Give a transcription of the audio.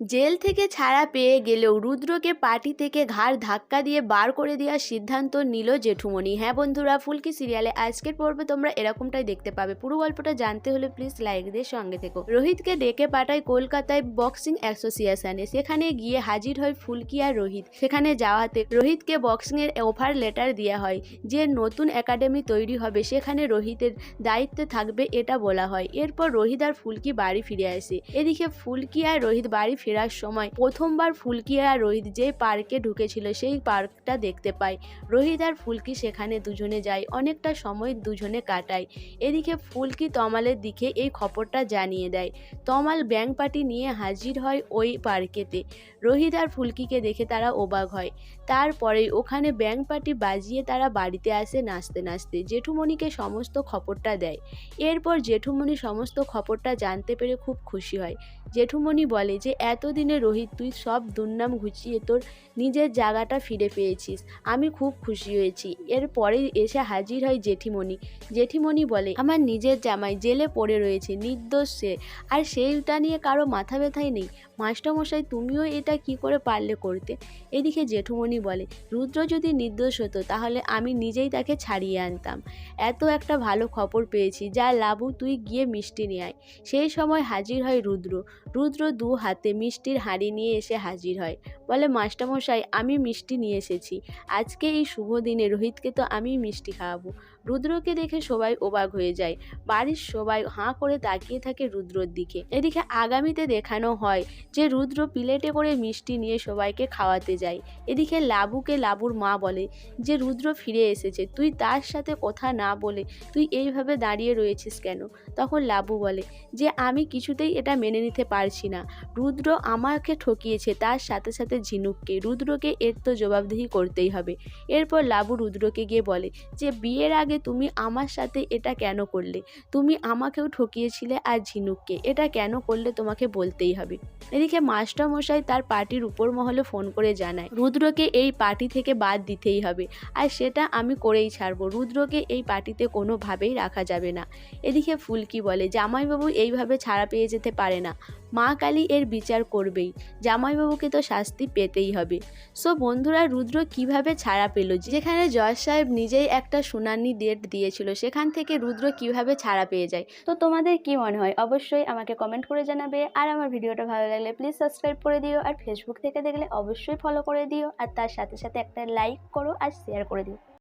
Jail থেকে ছাড়া পেয়ে গেলেও রুদ্রকে পার্টি থেকে ঘাড় ধাক্কা দিয়ে বার করে দেওয়ার সিদ্ধান্ত নিল জেঠুমনি হ্যাঁ বন্ধুরা, ফুলকি সিরিয়ালে আজকের পর্বে তোমরা এরকমটাই দেখতে পাবে। পুরো গল্পটা জানতে হলে প্লিজ লাইক দিয়ে সঙ্গে থেকো। রোহিতকে ডেকে পাঠায় কলকাতায় বক্সিং অ্যাসোসিয়েশনে সেখানে গিয়ে হাজির হয় ফুলকি আর রোহিত। সেখানে যাওয়াতে রোহিতকে বক্সিং এর অফার লেটার দেওয়া হয়, যে নতুন একাডেমি তৈরি হবে, সেখানে রোহিতের দায়িত্বে থাকবে এটা বলা হয়। এরপর রোহিত আর ফুলকি বাড়ি ফিরে আসে। এদিকে ফুলকি আর রোহিত বাড়ি ফেরার সময় প্রথমবার ফুলকি আর রোহিত যে পার্কে ঢুকেছিল, সেই পার্কটা দেখতে পায় রোহিত আর ফুলকি সেখানে দুজনে যায়, অনেকটা সময় দুজনে কাটায়। এদিকে ফুলকি তমালের দিকে এই খবরটা জানিয়ে দেয়। তমাল ব্যাংক পার্টি নিয়ে হাজির হয় ওই পার্কেতে। রোহিত আর ফুলকিকে দেখে তারা অবাক হয়। তারপরে ওখানে ব্যাংক পার্টি বাজিয়ে তারা বাড়িতে আসে নাচতে নাচতে। জেঠুমণিকে সমস্ত খবরটা দেয়। এরপর জেঠুমণি সমস্ত খবরটা জানতে পেরে খুব খুশি হয়। জেঠুমণি বলে যে এতদিনে রোহিত, তুই সব দুর্নাম ঘুচিয়ে তোর নিজের জায়গাটা ফিরে পেয়েছিস। আমি খুব খুশি হয়েছি। এরপরেই এসে হাজির হয় জেঠিমণি। জেঠিমণি বলে, আমার নিজের জামাই জেলে পড়ে রয়েছে, নির্দোষ সে। আর সেইটা নিয়ে কারও মাথা ব্যথাই নেই। মাস্টারমশাই, তুমিও এটা কি করে পারলে করতে? এদিকে জেঠুমণি বলে, রুদ্র যদি নির্দোষ হতো, তাহলে আমি নিজেই তাকে ছাড়িয়ে আনতাম। এত একটা ভালো খবর পেয়েছি, যা লাবু তুই গিয়ে মিষ্টি নিয়ে আয়। সেই সময় হাজির হয় রুদ্র। রুদ্র দু হাতে মিষ্টির হাঁড়ি নিয়ে এসে হাজির হয়। বলে, মাস্টারমশাই, আমি মিষ্টি নিয়ে এসেছি। আজকে এই শুভ দিনে রোহিতকে তো আমি মিষ্টি খাওয়াবো। রুদ্রকে দেখে সবাই অবাক হয়ে যায়। বাড়ির সবাই হাঁ করে তাকিয়ে থাকে রুদ্রর দিকে। এদিকে আগামীতে দেখানো হয় যে, রুদ্র প্লেটে করে মিষ্টি নিয়ে সবাইকে খাওয়াতে যায়। এদিকে লাবুকে লাবুর মা বলে, যে রুদ্র ফিরে এসেছে, তুই তার সাথে কথা না বলে তুই এইভাবে দাঁড়িয়ে রয়েছিস কেন? তখন লাবু বলে, যে আমি কিছুতেই এটা মেনে নিতে পারছি না। রুদ্র আমাকে ঠকিয়েছে, তার সাথে সাথে ঝিনুককে, রুদ্রকে এর তো জবাবদিহি করতেই হবে। এরপর লাবু রুদ্রকে গিয়ে বলে, যে বিয়ের আগে তুমি আমার সাথে এটা কেন করলে? তুমি আমাকেও ঠকিয়েছিলে আর ঝিনুককে, এটা কেন করলে তোমাকে বলতেই হবে? এদিকে মাস্টারমশাই তার পার্টির উপর মহলে ফোন করে জানায়, রুদ্রকে এই পার্টি থেকে বাদ দিতেই হবে, আর সেটা আমি করেই ছাড়বো। রুদ্রকে এই পার্টিতে কোনোভাবেই রাখা যাবে না। এদিকে ফুলকি বলে, জামাইবাবু এইভাবে ছাড়া পেয়ে যেতে পারে না। মা কালী এর বিচার করবেই। জামাইবাবুকে তো শাস্তি পেতেই হবে। সো বন্ধুরা, রুদ্র কীভাবে ছাড়া পেল? যেখানে জজ সাহেব নিজেই একটা শুনানি ডেট দিয়েছিল, সেখান থেকে রুদ্র কীভাবে ছাড়া পেয়ে যায়? তো তোমাদের কি মনে হয়? অবশ্যই আমাকে কমেন্ট করে জানাবে। আর আমার ভিডিওটা ভালো লাগলে প্লিজ সাবস্ক্রাইব করে দিও। আর ফেসবুক থেকে দেখলে অবশ্যই ফলো করে দিও। আর তার সাথে সাথে একটা লাইক করো আর শেয়ার করে দিও।